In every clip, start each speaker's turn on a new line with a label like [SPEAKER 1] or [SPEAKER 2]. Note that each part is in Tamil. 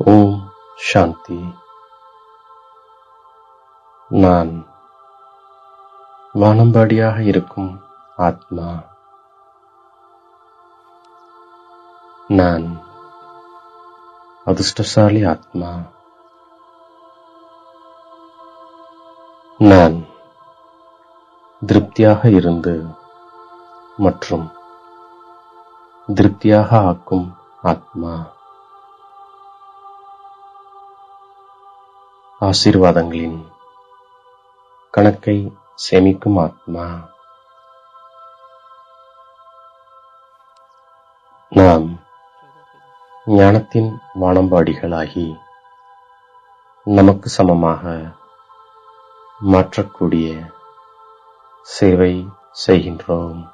[SPEAKER 1] ஓம் சாந்தி நான் வானம்பாடியாக இருக்கும் ஆத்மா நான் அதிர்ஷ்டசாலி ஆத்மா நான் திருப்தியாக இருந்து மற்றும் திருப்தியாக ஆக்கும் ஆத்மா ஆசீர்வாதங்களின் கணக்கை சேமிக்கும் ஆத்மா. நாம் ஞானத்தின் வானம்பாடிகளாகி நமக்கு சமமாக மாற்றக்கூடிய சேவை செய்கின்றோம்.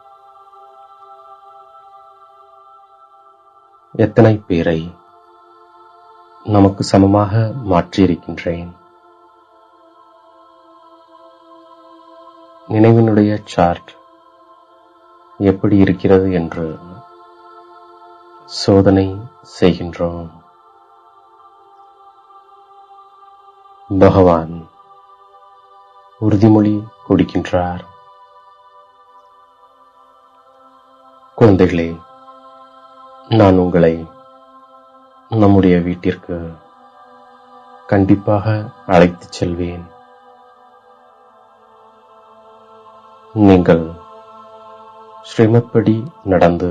[SPEAKER 1] எத்தனை பேரை நமக்கு சமமாக மாற்றியிருக்கின்றேன். நினைவினுடைய சார்ட் எப்படி இருக்கிறது என்று சோதனை செய்கின்றோம். பகவான் உறுதிமொழி கொடுக்கின்றார். குழந்தைகளே நான் உங்களை நம்முடைய வீட்டிற்கு கண்டிப்பாக அழைத்து செல்வேன். நீங்கள் ஸ்ரீமத்படி நடந்து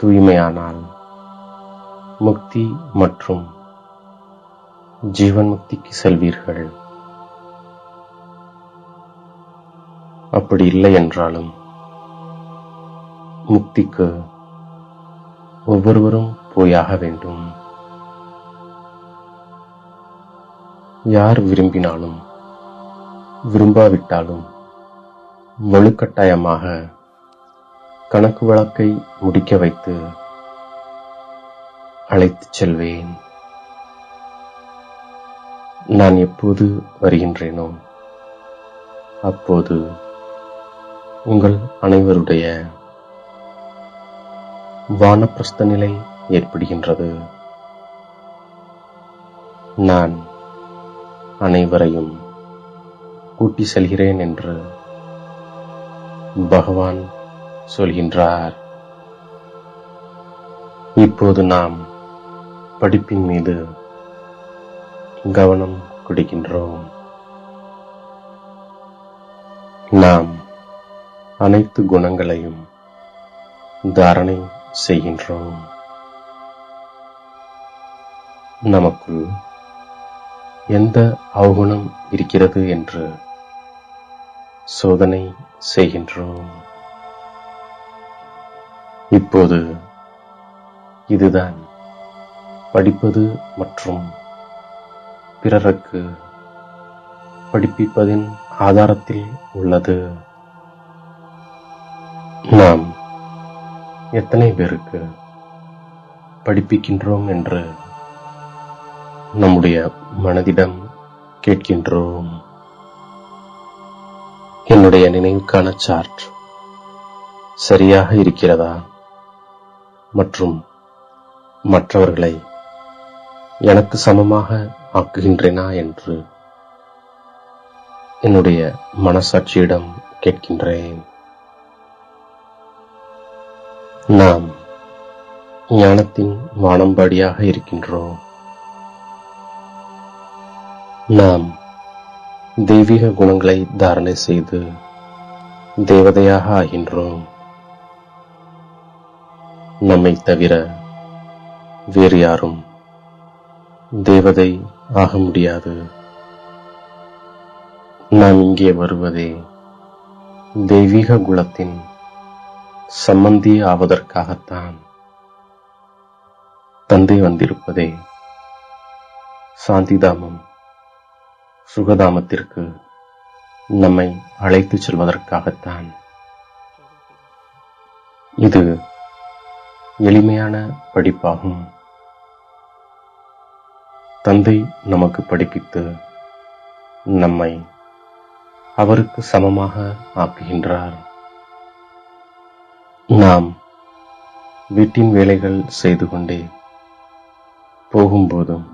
[SPEAKER 1] தூய்மையானால் முக்தி மற்றும் ஜீவன் முக்திக்கு செல்வீர்கள். அப்படி இல்லை என்றாலும் முக்திக்கு ஒவ்வொருவரும் போயாக வேண்டும். யார் விரும்பினாலும் விரும்பாவிட்டாலும் வலுக்கட்டாயமாக கணக்கு வழக்கை முடிக்க வைத்து அழைத்துச் செல்வேன். நான் எப்போது வருகின்றேனோ அப்போது உங்கள் அனைவருடைய வானப்பிரஸ்த நிலை ஏற்படுகின்றது. நான் அனைவரையும் கூட்டி செல்கிறேன் என்று பகவான் சொல்கின்றார். இப்போது நாம் படிப்பின் மீது கவனம் கொடுக்கின்றோம். நாம் அனைத்து குணங்களையும் தாரணை செய்கின்றோம். நமக்குள் எந்த அவகுணம் இருக்கிறது என்று சோதனை செய்கின்றோம். இப்போது இதுதான் படிப்பது மற்றும் பிறருக்கு படிப்பிப்பதின் ஆதாரத்தில் உள்ளது. நாம் எத்தனை பேருக்கு படிப்பிக்கின்றோம் என்று நம்முடைய மனதிடம் கேட்கின்றோம். என்னுடைய நினைவுக்கான சார்ட் சரியாக இருக்கிறதா? மற்றும் மற்றவர்களை எனக்கு சமமாக ஆக்குகின்றேனா என்று என்னுடைய மனசாட்சியிடம் கேட்கின்றேன். நாம் ஞானத்தின் வானம்பாடியாக இருக்கின்றோம். நாம் தெய்வீக குணங்களை தாரணை செய்து தேவதையாக ஆகின்றோம். நம்மை தவிர வேறு யாரும் தேவதை ஆக முடியாது. நாம் இங்கே வருவதே தெய்வீக குலத்தின் சம்பந்தி ஆவதற்காகத்தான் தந்தை வந்திருப்பதே சாந்திதாமம். சுகதாமத்திற்கு நம்மை அழைத்துச் செல்வதற்காகத்தான். இது எளிமையான படிப்பாகும். தந்தை நமக்கு படிப்பித்து நம்மை அவருக்கு சமமாக ஆக்குகின்றார். நாம் வீட்டின் வேலைகள் செய்து கொண்டே போகும்போதும்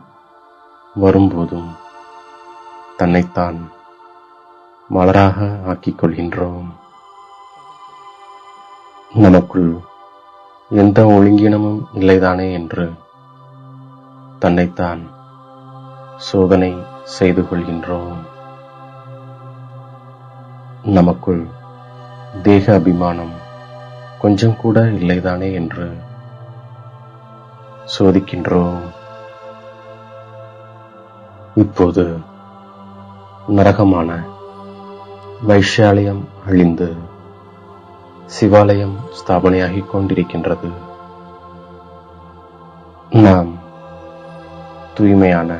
[SPEAKER 1] வரும்போதும் தன்னைத்தான் மலராக ஆக்கிக் கொள்கின்றோம். நமக்குள் எந்த ஒழுங்கினமும் இல்லைதானே என்று தன்னைத்தான் சோதனை செய்து கொள்கின்றோம். நமக்குள் தேக அபிமானம் கொஞ்சம் கூட இல்லைதானே என்று சோதிக்கின்றோம். இப்போது நரகமான வைஷாலயம் அழிந்து சிவாலயம் ஸ்தாபனையாகிக் கொண்டிருக்கின்றது. நாம் தூய்மையான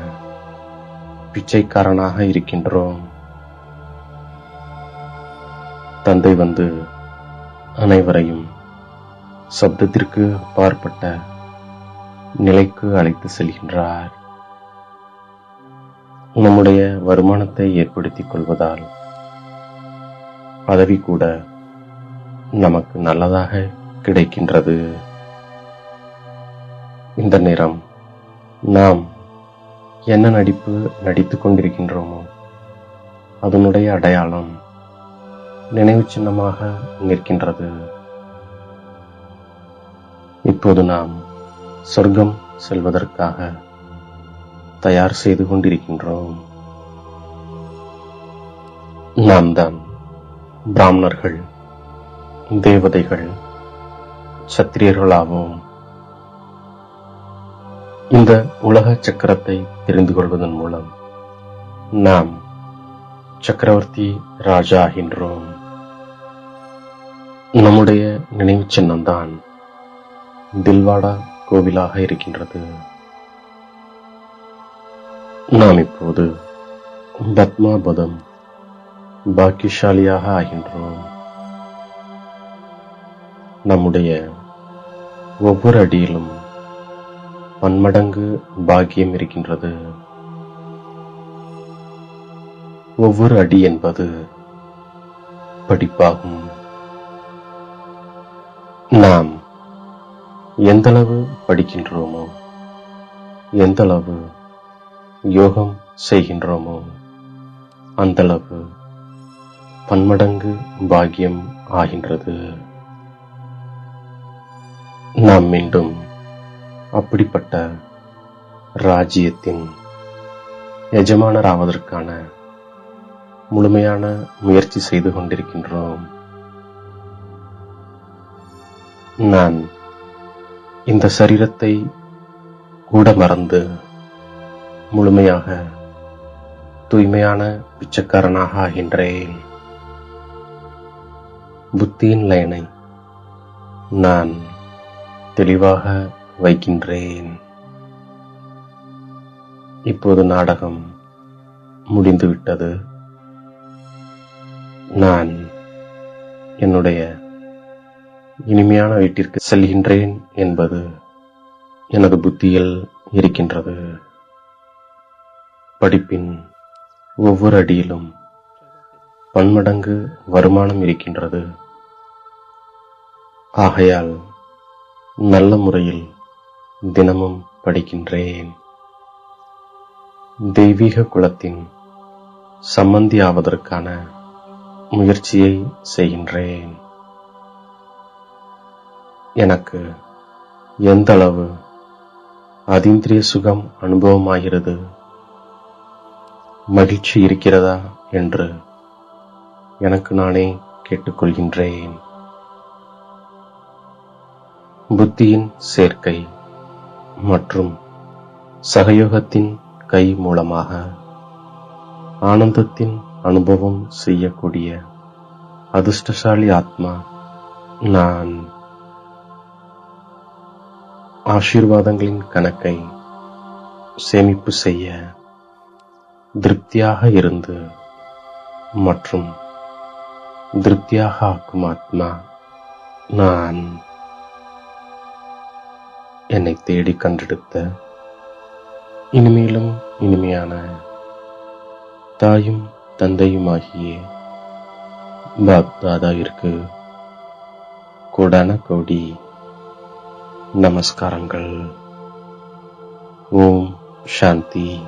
[SPEAKER 1] பிச்சைக்காரனாக இருக்கின்றோம். தந்தை வந்து அனைவரையும் சப்தத்திற்கு அப்பாற்பட்ட நிலைக்கு அழைத்து செல்கின்றார். நம்முடைய வருமானத்தை ஏற்படுத்திக் கொள்வதால் பதவி கூட நமக்கு நல்லதாக கிடைக்கின்றது. இந்த நேரம் நாம் என்ன நடிப்பு நடித்துக் கொண்டிருக்கின்றோமோ அதனுடைய அடையாளம் நினைவு சின்னமாக நிற்கின்றது. இப்போது நாம் சொர்க்கம் செல்வதற்காக தயார் செய்து கொண்டிருக்கின்றோம். நாம் தான் பிராமணர்கள் தேவதைகள் சத்திரியர்களாவோம். இந்த உலக சக்கரத்தை தெரிந்து கொள்வதன் மூலம் நாம் சக்கரவர்த்தி ராஜா ஆகின்றோம். நம்முடைய நினைவு சின்னம்தான் தில்வாடா கோவிலாக இருக்கின்றது. நாம் இப்போது பத்மாபதம் பாக்கியசாலியாக ஆகின்றோம். நம்முடைய ஒவ்வொரு அடியிலும் பன்மடங்கு பாக்கியம் இருக்கின்றது. ஒவ்வொரு அடி என்பது படிப்பாகும். நாம் எந்தளவு படிக்கின்றோமோ எந்தளவு யோகம் செய்கின்றோமோ? அந்தளவு பன்மடங்கு பாக்கியம் ஆகின்றது. நாம் மீண்டும் அப்படிப்பட்ட ராஜ்யத்தின் எஜமானராவதற்கான முழுமையான முயற்சி செய்து கொண்டிருக்கின்றோம். நான் இந்த சரீரத்தை கூட மறந்து முழுமையாக தூய்மையான பிச்சைக்காரனாக ஆகின்றேன். புத்தியின் லைனை நான் தெளிவாக வைக்கின்றேன். இப்போது நாடகம் முடிந்துவிட்டது. நான் என்னுடைய இனிமையான வீட்டிற்கு செல்கின்றேன் என்பது எனது புத்தியில் இருக்கின்றது. படிப்பின் ஒவ்வொரு அடியிலும் பன்மடங்கு வருமானம் இருக்கின்றது. ஆகையால் நல்ல முறையில் தினமும் படிக்கின்றேன். தெய்வீக குலத்தின் சம்பந்தி ஆவதற்கான முயற்சியை செய்கின்றேன். எனக்கு எந்த அளவு அதீந்திரிய சுகம் அனுபவமாகிறது மகிழ்ச்சி இருக்கிறதா என்று எனக்கு நானே கேட்டுக்கொள்கின்றேன். புத்தியின் சேர்க்கை மற்றும் சகயோகத்தின் கை மூலமாக ஆனந்தத்தின் அனுபவம் செய்யக்கூடிய அதிர்ஷ்டசாலி ஆத்மா நான். ஆசீர்வாதங்களின் கணக்கை சேமிப்பு செய்ய திருப்தியாக இருந்து மற்றும் திருப்தியாக ஆக்கும் ஆத்மா நான் என்னை தேடி கண்டெடுத்த இனிமேலும் இனிமையான தாயும் தந்தையுமாகிய பாப்தாதாவிற்கு கோடான கோடி நமஸ்காரங்கள். ஓம் சாந்தி.